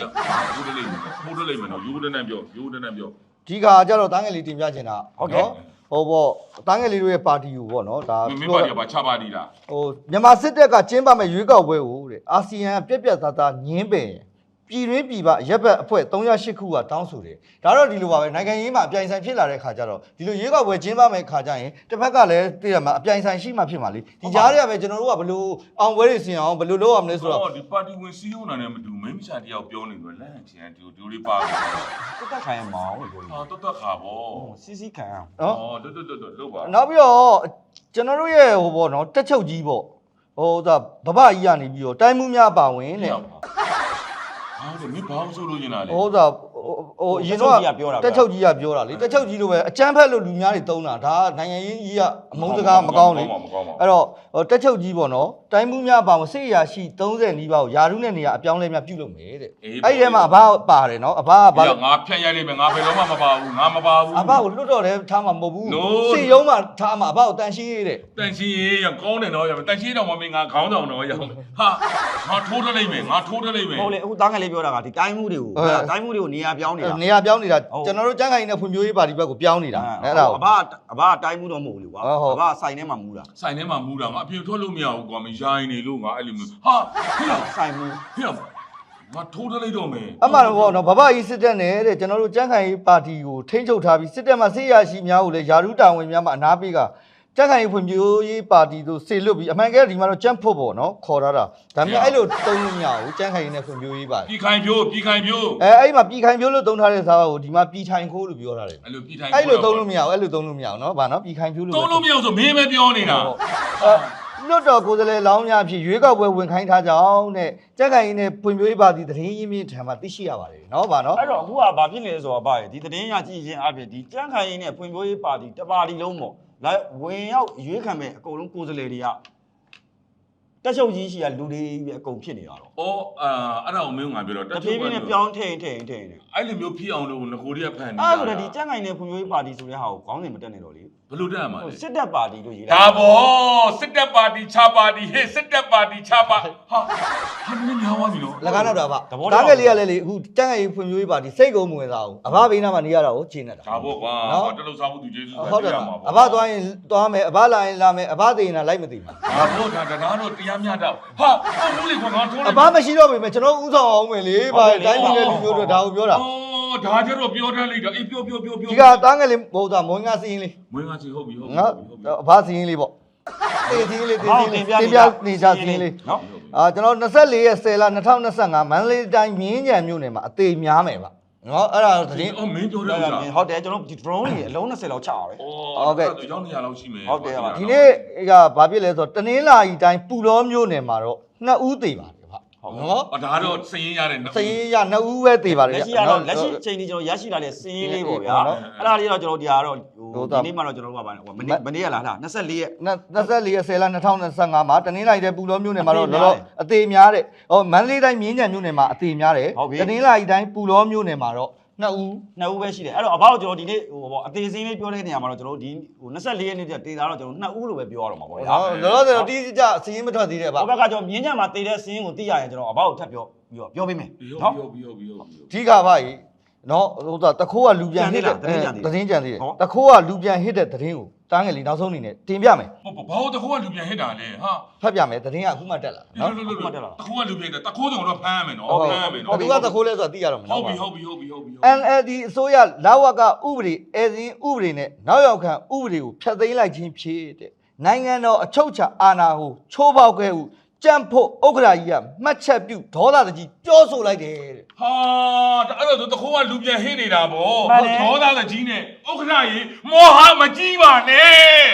ထိုးနေလိမ့်မယ်ထိုးနေလိမ့်မယ်နော်ယူဒနဲ့ပြောယူဒနဲ့ပြောဒီကကြတော့တန်းငယ်လေးတင်ပြချင်တာဟို ပေါ့တန်းငယ်လေးတို့ရဲ့ပါတီကိုပေါ့နော်ဒါမင်းပါရပါချပါဒီလားဟိုမြန်မာစစ်တပ်ကကျင်းပမဲ့ရွေးကောက်ပွဲကိုတဲ့အာဆီယံပြက်ပြက်သားသားညင်းပယ် ပြည်တွင်းပြည်ပရက်ဘက်အဖွဲ့308ခုကတောင်းဆိုတယ်ဒါတော့ဒီလိုပါပဲနိုင်ငံရေးမှာအပြိုင်ဆိုင်ဖြစ်လာတဲ့ခါကျတော့ဒီလိုရွေးကောက်ပွဲကျင်းပမဲ့ခါကျရင်တစ်ဖက်ကလည်းသိရမှာအပြိုင်ဆိုင်ရှိမှဖြစ်မှာလေဒီကြားထဲကပဲကျွန်တော်တို့ကဘလို့အောင်ပွဲတွေဆင်အောင်ဘလို့လုပ်ရမလဲဆိုတော့အော်ဒီပါတီဝင်စီးရုံးနာနဲ့မတူမင်းမချတယောက်ပြောနေတော့လမ်းချင်ဒီဒီလေးပါတက်တက်ခိုင်းမောင်းလို့ပြောဟာတော်တော်ခါဗောစီစီခံအောင်နော်အော်တော်တော်တော်လောက်ပါနောက်ပြီးတော့ကျွန်တော်တို့ရဲ့ဟိုပေါ့နော်တက်ချုပ်ကြီးပေါ့ဟိုဒါဘဘကြီးကနေပြီးတော့တိုင်းမှုများပါဝင်တဲ့ ဟာဒီမင်းဘာမှဆိုလို့ရင်လားလေဟိုဒါဟိုအရင်တော့တက်ချုပ်ကြီးကပြောတာလေတက်ချုပ်ကြီးလိုပဲအကျန်းဖက်လို့လူများတွေတုံးတာဒါကနိုင်ငံရေးကြီးကအမုန်းစကားမကောင်းလေမကောင်းပါအဲ့တော့ဟိုတက်ချုပ်ကြီးပေါ့နော်တိုင်းမှုများပါဝင်စိတ်ရရှိ30နီးပါးကိုယာရုနဲ့နေရအပြောင်းလဲများပြုလုပ်မယ်တဲ့အဲ့ဒီထဲမှာအဘပါတယ်နော်အဘကဘာဘာလို့ငါဖြတ်ရိုက်လိုက်မယ်ငါဘယ်တော့မှမပါဘူးငါမပါဘူး အဘကိုလွတ်တော်တယ်ထားမှာမဟုတ်ဘူး No စိတ်ရုံးမှာထားမှာအဘကိုတန်ရှင်းရေးတဲ့ တန်ရှင်းရေးရကောင်းတယ်တော့ရတန်ရှင်းတော့မမင်းငါခေါင်းဆောင်တော့ရအောင်ဟာငါထိုးထလိုက်မယ်ငါထိုးထလိုက်မယ်ဟုတ်လေအခုတားငယ်လေးပြောတာကဒီတိုင်းမှုတွေကိုတိုင်းမှုတွေကိုနေရာပြောင်းနေတာ နေရာပြောင်းနေတာကျွန်တော်တို့ကျန်းခိုင်နေတဲ့ဖွံ့ဖြိုးရေးပါတီဘက်ကိုပြောင်းနေတာအဲ့ဒါကို အဘအဘတိုင်းမှုတော့မဟုတ်ဘူးကွာဟုတ်ဟုတ် အဘဆိုင်ထဲမှာမူတာဆိုင်ထဲမှာမူတာငါအပြင်ထွက်လို့မရဘူးကွာမရိုင်းနေလို့ငါအဲ့လိုမျိုးဟာဟေ့ဆိုင်မှုဟေ့ငါထိုးထလိုက်တော့မယ်အမှန်တော့ပေါ့နော်ဘဘကြီးစစ်တပ်နဲ့တဲ့ကျွန်တော်တို့ကျန်းခိုင်ရေးပါတီကိုထိန်းချုပ်ထားပြီးစစ်တပ်မှာစစ်ရရှိများကိုလည်းယာရုတာဝန်များမှာအနာပေးကကျန်းခိုင်ရေးဖွံ့ဖြိုးရေးပါတီတို့ဆေလွတ်ပြီးအမှန်ကဲဒီမှာတော့ကျန်းဖို့ပေါ့နော်ခေါ်ထားတာဒါပေမဲ့အဲ့လိုတုံးလို့မရဘူးကျန်းခိုင်ရေးနဲ့ဖွံ့ဖြိုးရေးပါတီပြည်ခိုင်ဖြိုးပြည်ခိုင်ဖြိုးအဲအဲ့ဒီမှာပြည်ခိုင်ဖြိုးလို့တုံးထားတဲ့စားကိုဒီမှာပြည်ထိုင်ခိုးလို့ပြောထားတယ်အဲ့လိုပြည်ထိုင်အဲ့လိုတုံးလို့မရဘူးအဲ့လိုတုံးလို့မရဘူးနော်ဗာနော်ပြည်ခိုင်ဖြိုးလို့တုံးလို့မရဘူးဆိုမင်းပဲပြောနေတာအဲ လွတ်တော်ကိုယ်စားလှယ်လောင်းများဖြစ်ရွေးကောက်ပွဲဝင်ခိုင်းထားကြောင်းတဲ့ကြက်ခိုင်ရင်းနဲ့ဖွံ့ဖြိုးရေးပါတီသတင်းရင်းမြစ်ထံမှာသိရှိရပါတယ်နော်ဗာနော်အဲ့တော့အခုကဘာဖြစ်နေလဲဆိုတော့ဗါရဒီသတင်းရကြည့်ချင်းအပြင်ဒီကြမ်းခိုင်ရင်းနဲ့ဖွံ့ဖြိုးရေးပါတီတပါတီလုံးပေါ့လာဝင်ရောက်ရွေးခံမဲ့အကုန်လုံးကိုယ်စားလှယ်တွေကတက်ချုပ်ကြီးရှိရလူတွေပဲအကုန်ဖြစ်နေတာတော့အော်အာအဲ့ဒါကိုမင်းငါပြောတော့တဖြည်းဖြည်းနဲ့ပြောင်းထည့်ထည့်ထည့်နေအဲ့လိုမျိုးဖြစ်အောင်လို့ငကိုရီးကဖန်နေအဲ့ဒါဆိုတော့ဒီကြမ်းခိုင်နဲ့ဖွံ့ဖြိုးရေးပါတီဆိုတဲ့ဟာကိုခေါင်းစဉ်မတက်နေတော့လေ ဘလို့တက်ရမှာဟိုလဲစစ်တပ်ပါတီလို့ရေးဒါဗောစစ်တပ်ပါတီခြားပါတီဟေးစစ်တပ်ပါတီခြားပါဟာဟာမင်းများသွားပြီနော်လကားတော့တာဗျတားငယ်လေးကလည်းလေအခုကြက်ခိုင်ရင်းဖွံ့ဖြိုးရေးပါတီစိတ်ကုန်မဝင်စားဘူးအဘဘေးနားမှာနေရတာကိုခြေနေတာဒါဗောကွာနော်တလုံးစားမှုသူကျေးဇူးဟုတ်တယ်အဘသွားရင်သွားမယ်အဘလာရင်လာမယ်အဘသိရင်လာလိုက်မသိဘူးဒါဗောဒါဒါတော့တရားမျှတော့ဟာဟုတ်ဘူးလေကွာငါထိုးအဘမရှိတော့ပြီမယ်ကျွန်တော်ဥဆောင်အောင်မယ်လေဗာတိုင်းပြည်နဲ့လူမျိုးတို့ဒါကိုပြောတာအော် ဒါကြတော့ပြောတတ်လိုက်တာအေးပြောပြောပြောပြောဒီကတားငယ်လေးဘုံသားမွန်ငါစီရင်လေးမွေးငါစီဟုတ်ပြီဟုတ်ပြီငါဟုတ်ပြီအဘစီရင်လေးပေါ့တေးချင်းလေးတေးဟောချင်းတင်လေးပြတင်ပြနေကြချင်းလေးနော်အာကျွန်တော်24ရက်10လ2025မန္တလေးတိုင်းမြင်းကြံမြို့နယ်မှာအသေးများမယ်ဗျနော်အဲ့ဒါတော့သတင်း အော်မင်းပြောတယ်ဥစ္စာဟုတ်တယ်ကျွန်တော်ဒီ drone ကြီးအလုံး20လောက်ချတာပဲ အော်ရောက်နေရလောက်ရှိမယ်ဟုတ်တယ်ဟုတ်ဒီနေ့ကဘာဖြစ်လဲဆိုတော့တနင်္လာရီတိုင်းပူလောမြို့နယ်မှာတော့နှစ်ဦးသေးပါတယ် ဗျနော်အော်ဒါကတော့စရင်ရတယ်စရင်ရနှစ်ဦးပဲသေးပါတယ်လက်ရှိကတော့လက်ရှိအချိန်ကြီးကျွန်တော်ရရှိလာတဲ့စင်းရေးလေးပေါ့ဗျာနော်အဲ့ဒါလေးတော့ကျွန်တော်ဒီဟာတော့ဟိုဟိုတော့ဒီနေ့မှတော့ကျွန်တော်တို့ကပါဟိုမနေ့မနေ့ကလားလား24ရက် 24ရက်10လ2025မှာတနင်္လာရီတိုင်းပူလောမြို့နယ်မှာတော့အသေးလောများတယ်လောအသေးများတဲ့ဟောမန္တလေးတိုင်းမြင်းကြံမြို့နယ်မှာအသေးများတယ်ဟုတ်ပြီ တနင်္လာရီတိုင်းပူလောမြို့နယ်မှာတော့ နှစ်ဦးနှစ်ဦးပဲရှိတယ်အဲ့တော့အဘောက်ကျွန်တော်ဒီနေ့ဟိုပေါ့အသေးစင်းလေးပြောတဲ့နေရာမှာတော့ကျွန်တော်တို့ဒီဟို24ရက်နေ့တည်းတေးတာတော့ကျွန်တော်နှစ်ဦးလို့ပဲပြောရတော့မှာပေါ့ဗျာနော်လောလောဆယ်တော့တိကျစရင်မထွက်သေးတဲ့ဗျဟိုဘက်ကကျွန်တော်မြင်းညံမှာတေးတဲ့စင်းကိုသိရရင်ကျွန်တော်အဘောက်ကိုထပ်ပြောပြီးတော့ပြောပေးမယ်ဟုတ်နော်ပြီဟုတ်ပြီဟုတ်ပြီဟုတ်ပြီအဓိကပါကြီး နော်ဟိုတော့တခိုးကလူပြန်ဟစ်တဲ့ကြံသေးလားသတင်းကြံသေးတယ်သတင်းကြံသေးတယ်ဟောတခိုးကလူပြန်ဟစ်တဲ့သတင်းကိုတားငယ်လေးနောက်ဆုံးအနေနဲ့တင်ပြမယ်ဘာဘာလို့တခိုးကလူပြန်ဟစ်တာလဲဟာဖတ်ပြမယ်သတင်းကအခုမှတက်လာတာနော်နော်တခိုးကလူပြန်တယ်တခိုးကြောင့်တော့ဖမ်းရမယ်နော်ဖမ်းရမယ်ဘနော်ယ်သူကတခိုးလဲဆိုတာသိရတော့မယ်ဟုတ်ပြီနော်ဟုတ်ပြီဟုတ်ပြီဟုတ်ပြီဟုတ်ပြီ NLD အစိုးရလာဝကဥပဒေအဲဇင်ဥပဒေနဲ့နောက်ရောက်ခံဥပဒေကိုဖျက်သိမ်းလိုက်ခြင်းဖြစ်တဲ့နိုင်ငံတော်အချုပ်အခြာအာဏာကိုချိုးပေါက်ခဲ့ဟု ကြံ့ဖို့ဥက္ကရာကြီးကမှတ်ချက်ပြုဒေါသတကြီးပြောဆိုလိုက်တယ်တဲ့ ဟာဒါအဲ့တော့တခိုးကလူပြန်ဟစ်နေတာဗောမှန်တယ် ဒေါသတကြီးနဲ့ဥက္ခဋ္ဌကြီးမောဟမကြီးပါနဲ့